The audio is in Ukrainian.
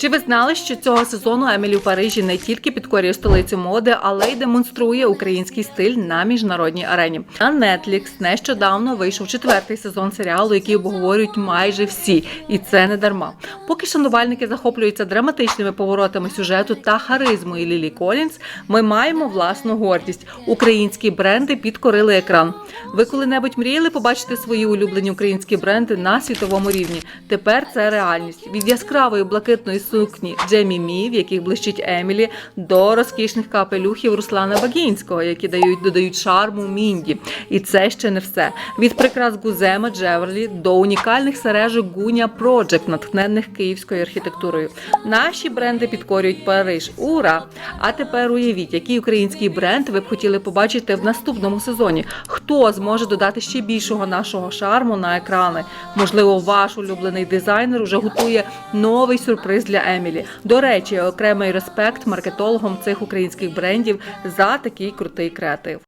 Чи ви знали, що цього сезону Емілі в Парижі не тільки підкорює столицю моди, але й демонструє український стиль на міжнародній арені? На Netflix нещодавно вийшов четвертий сезон серіалу, який обговорюють майже всі, і це не дарма. Поки шанувальники захоплюються драматичними поворотами сюжету та харизмою Лілі Колінс, ми маємо власну гордість. Українські бренди підкорили екран. Ви коли-небудь мріяли побачити свої улюблені українські бренди на світовому рівні? Тепер це реальність. Від яскравої блакитної сукні Джемі Мі, в яких блищить Емілі, до розкішних капелюхів Руслана Багінського, які дають додають шарму Мінді. І це ще не все. Від прикрас Гузема Джеверлі до унікальних сережок Гуня Project, натхненних київською архітектурою. Наші бренди підкорюють Париж. Ура! А тепер уявіть, який український бренд ви б хотіли побачити в наступному сезоні. Хто зможе додати ще більшого нашого шарму на екрани? Можливо, ваш улюблений дизайнер уже готує новий сюрприз для Емілі. До речі, окремий респект маркетологам цих українських брендів за такий крутий креатив.